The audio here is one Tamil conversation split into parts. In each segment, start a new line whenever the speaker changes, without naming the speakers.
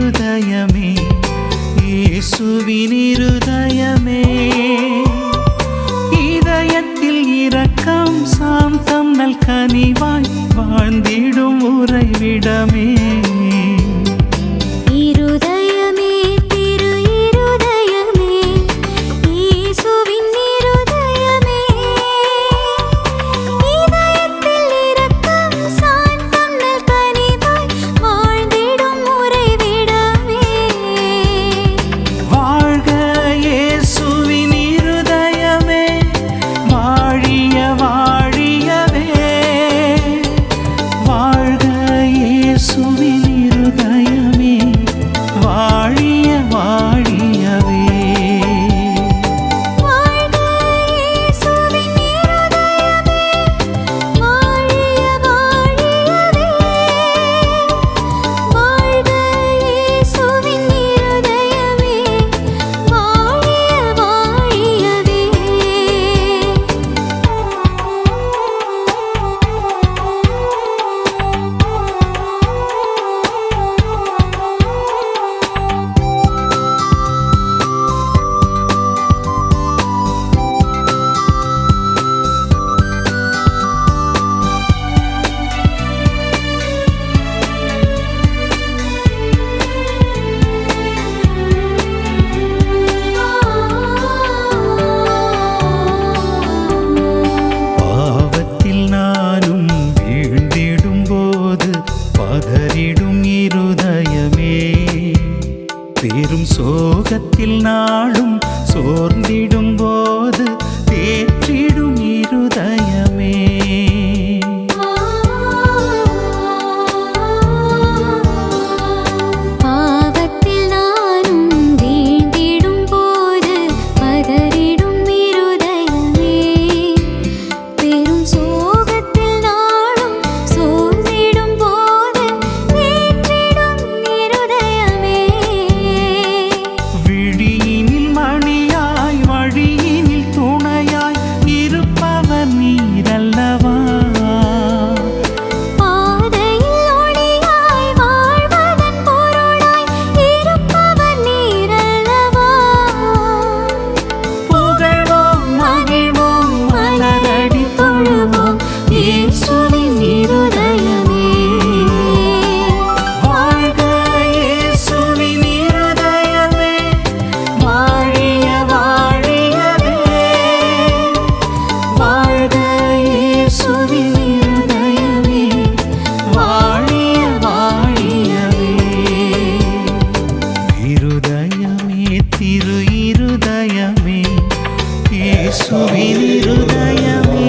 இருதயமே இயேசுவின் இருதயமே. இதயத்தில் இரக்கம் சாந்தம் நல் கனிவாய் வாழ்ந்திடும் உறைவிடமே.
திரு இருதயமே இயேசுவின் இருதயமே.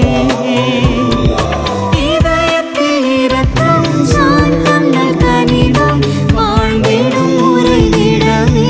வாழ்ந்திடும்
உரையிடமே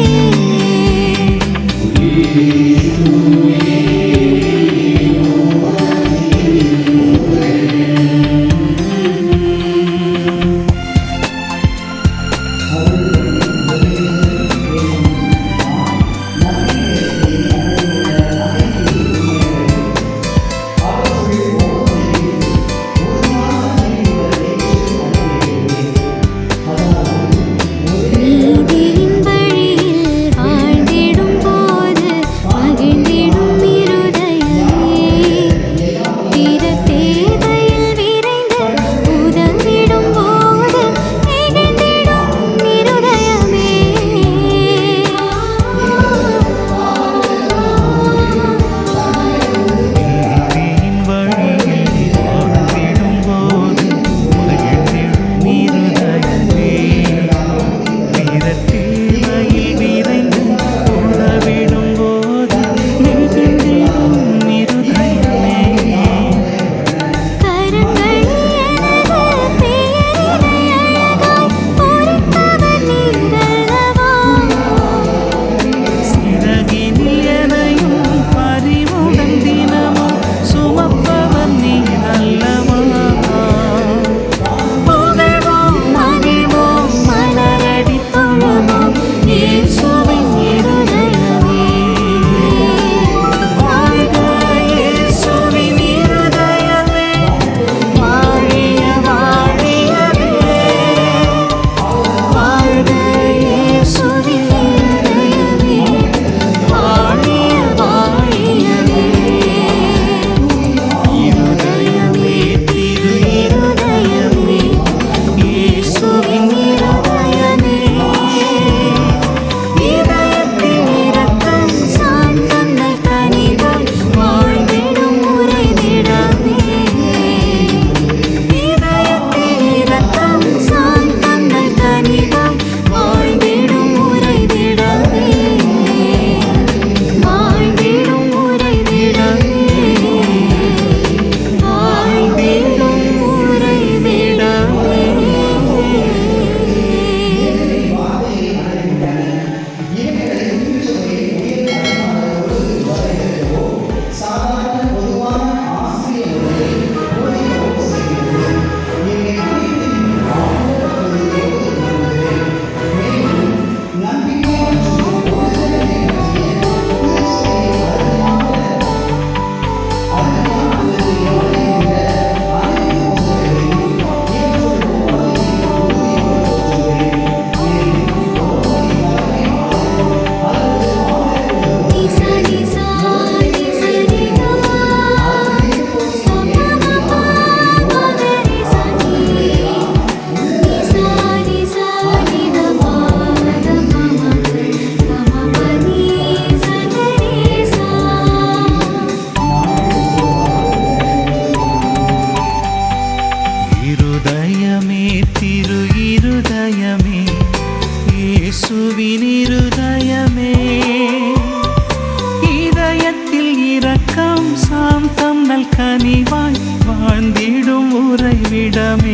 உறைவிடமே